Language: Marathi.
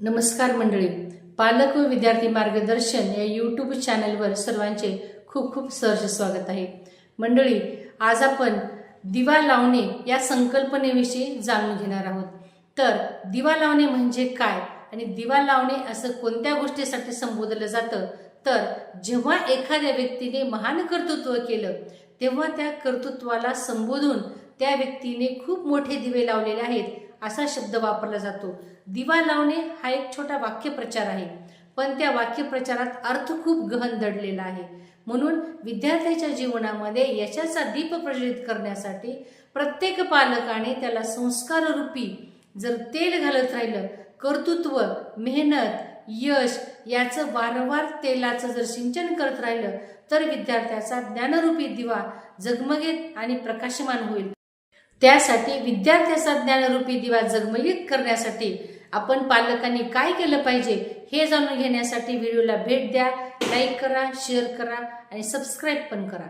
नमस्कार मंडळी. पालक व विद्यार्थी मार्गदर्शन या यूट्यूब चॅनलवर सर्वांचे खूप खूप सहर्ष स्वागत आहे. मंडळी आज आपण दिवा लावणे या संकल्पनेविषयी जाणून घेणार आहोत. तर दिवा लावणे म्हणजे काय आणि दिवा लावणे असं कोणत्या गोष्टीसाठी संबोधलं जातं? तर जेव्हा एखाद्या व्यक्तीने महान कर्तृत्व केलं तेव्हा त्या कर्तृत्वाला संबोधून त्या व्यक्तीने खूप मोठे दिवे लावलेले आहेत. असा शब्द वापरला जातो. दिवा लावणे हा एक छोटा वाक्यप्रचार आहे. पण त्या वाक्यप्रचारात अर्थ खूप गहन दडलेला आहे. म्हणून विद्यार्थ्याच्या जीवनामध्ये यशाचा दीप प्रज्वलित करण्यासाठी प्रत्येक पालकाने त्याला संस्काररूपी जर तेल घालत राहिलं कर्तृत्व मेहनत यश याचं वारंवार तेलाचं जर सिंचन करत राहिलं तर विद्यार्थ्याचा ज्ञानरूपी दिवा झगमगेत आणि प्रकाशमान होईल. त्यासाठी विद्यार्थ्याचा ज्ञानरूपी दिवा जगमगीत करण्यासाठी आपण पालकांनी काय केलं पाहिजे हे जाणून घेण्यासाठी व्हिडिओला भेट द्या लाईक करा शेअर करा आणि सबस्क्राईब पण करा.